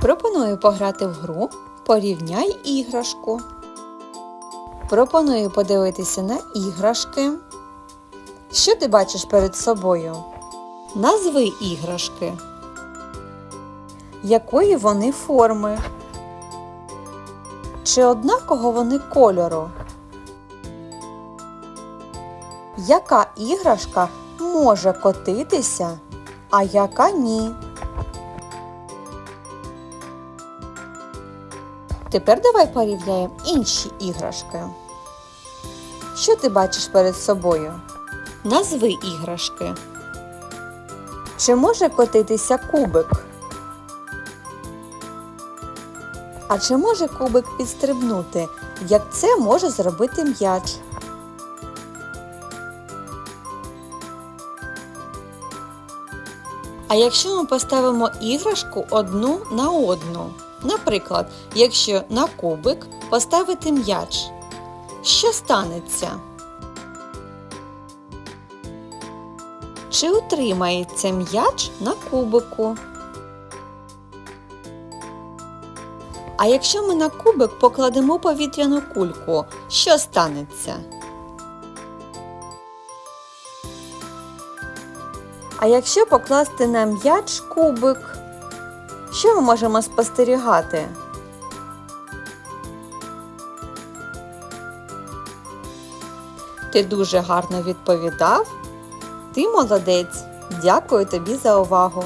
Пропоную пограти в гру Порівняй іграшку. Пропоную подивитися на іграшки. Що ти бачиш перед собою? Назви іграшки. Якої вони форми? Чи однаково вони кольору? Яка іграшка може котитися, а яка ні? Тепер давай порівняємо інші іграшки. Що ти бачиш перед собою? Назви іграшки. Чи може котитися кубик? А чи може кубик підстрибнути, як це може зробити м'яч? А якщо ми поставимо іграшку одну на одну? Наприклад, якщо на кубик поставити м'яч, що станеться? Чи утримається м'яч на кубику? А якщо ми на кубик покладемо повітряну кульку, що станеться? А якщо покласти на м'яч кубик, що ми можемо спостерігати? Ти дуже гарно відповідав. Ти молодець. Дякую тобі за увагу.